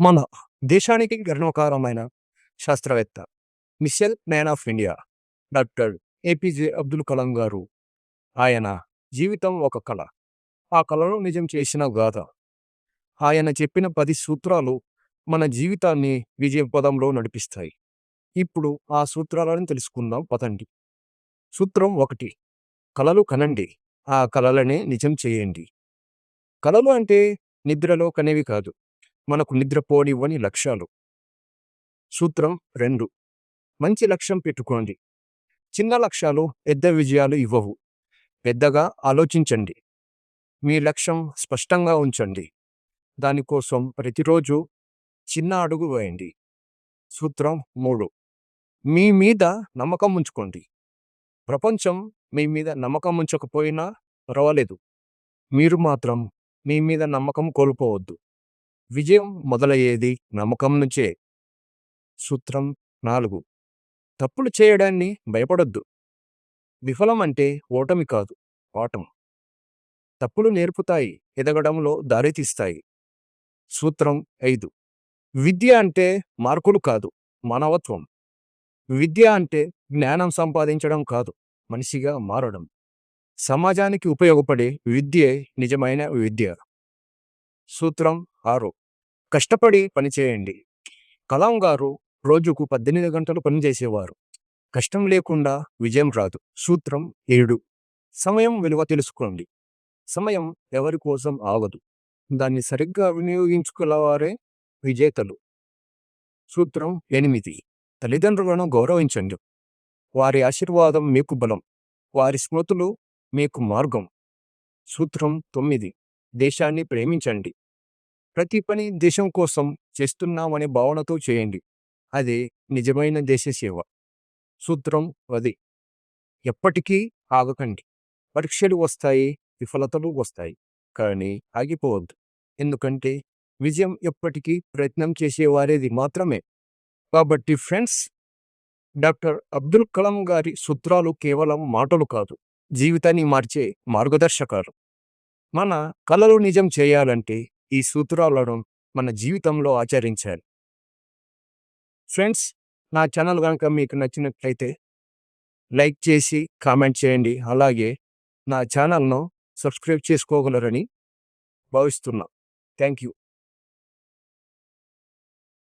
మన దేశానికి గర్వకారమైన శాస్త్రవేత్త missile man of India doctor APJ Abdul Kalam garu. ఆయన జీవితం ఒక కళ. ఆ కళను నిజం చేసిన గాథ. ఆయన చెప్పిన పది సూత్రాలు మన జీవితాన్ని విజయ పదంలో నడిపిస్తాయి. ఇప్పుడు ఆ సూత్రాలను తెలుసుకుందాం పదండి. సూత్రం ఒకటి కళలు కనండి. ఆ కళలనే నిజం చేయండి. కళలు అంటే నిద్రలో కనేవి కాదు. మనకు నిద్రపోనివ్వని లక్ష్యాలు. సూత్రం రెండు. మంచి లక్ష్యం పెట్టుకోండి. చిన్న లక్ష్యాలు పెద్ద విజయాలు ఇవ్వవు. పెద్దగా ఆలోచించండి. మీ లక్ష్యం స్పష్టంగా ఉంచండి. దానికోసం ప్రతిరోజు చిన్న అడుగు వేయండి. సూత్రం మూడు. మీ మీద నమ్మకం ఉంచుకోండి. ప్రపంచం మీ మీద నమ్మకం ఉంచకపోయినా పర్వాలేదు. మీరు మాత్రం మీ మీద నమ్మకం కోల్పోవద్దు. విజయం మొదలయ్యేది నమ్మకం నుంచే. సూత్రం నాలుగు. తప్పులు చేయడాన్ని భయపడొద్దు. విఫలం అంటే ఓటమి కాదు పాఠం. తప్పులు నేర్పుతాయి ఎదగడంలో దారితీస్తాయి. సూత్రం ఐదు. విద్య అంటే మార్కులు కాదు మానవత్వం. విద్య అంటే జ్ఞానం సంపాదించడం కాదు మనిషిగా మారడం. సమాజానికి ఉపయోగపడే విద్యే నిజమైన విద్య. సూత్రం ఆరు కష్టపడి పనిచేయండి కలాం గారు రోజుకు పద్దెనిమిది గంటలు పనిచేసేవారు కష్టం లేకుండా విజయం రాదు. సూత్రం ఏడు. సమయం విలువ తెలుసుకోండి. సమయం ఎవరి కోసం ఆగదు. దాన్ని సరిగ్గా వినియోగించుకున్నవారే విజేతలు. సూత్రం ఎనిమిది. తల్లిదండ్రులను గౌరవించండి. వారి ఆశీర్వాదం మీకు బలం. వారి స్మృతులు మీకు మార్గం. సూత్రం తొమ్మిది. దేశాన్ని ప్రేమించండి. ప్రతి పని దేశం కోసం చేస్తున్నామనే భావనతో చేయండి. అదే నిజమైన దేశ సేవ. సూత్రం అది. ఎప్పటికీ ఆగకండి. పరీక్షలు వస్తాయి విఫలతలు వస్తాయి కానీ ఆగిపోవద్దు. ఎందుకంటే విజయం ఎప్పటికీ ప్రయత్నం చేసేవారేది మాత్రమే. కాబట్టి ఫ్రెండ్స్ డాక్టర్ అబ్దుల్ కలాం గారి సూత్రాలు కేవలం మాటలు కాదు జీవితాన్ని మార్చే మార్గదర్శకాలు. మన కలలు నిజం చేయాలంటే ఈ సూత్రాలను మన జీవితంలో ఆచరించాలి ఫ్రెండ్స్ నా ఛానల్ కనుక మీకు నచ్చినట్లయితే లైక్ చేసి కామెంట్ చేయండి. అలాగే నా ఛానల్ను సబ్స్క్రైబ్ చేసుకోగలరని భావిస్తున్నా. Thank you